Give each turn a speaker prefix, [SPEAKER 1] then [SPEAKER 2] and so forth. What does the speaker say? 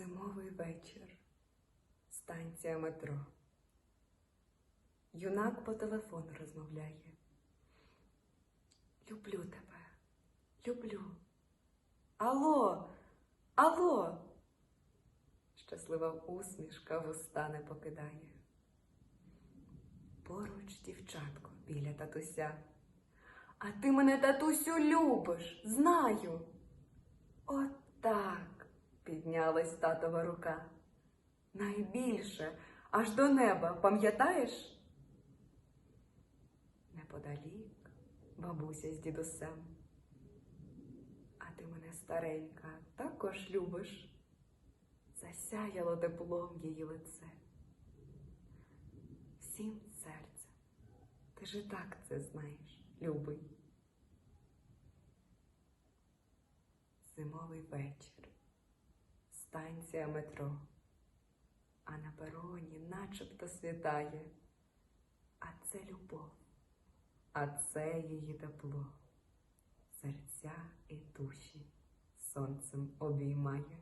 [SPEAKER 1] Зимовий вечір. Станція метро. Юнак по телефону розмовляє. Люблю тебе. Люблю. Алло, алло. Щаслива усмішка вуста не покидає. Поруч дівчатко біля татуся. А ти мене, татусю, любиш, знаю. Піднялась татова рука. Найбільше, аж до неба, пам'ятаєш? Неподалік бабуся з дідусем. А ти мене старенька також любиш. Засяяло теплом її лице. Всім серцем. Ти ж і так це знаєш, любий. Зимовий вечір. Станція метро. А на пероні начебто світає. А це любов, а це її тепло. Серця і душі сонцем обіймає.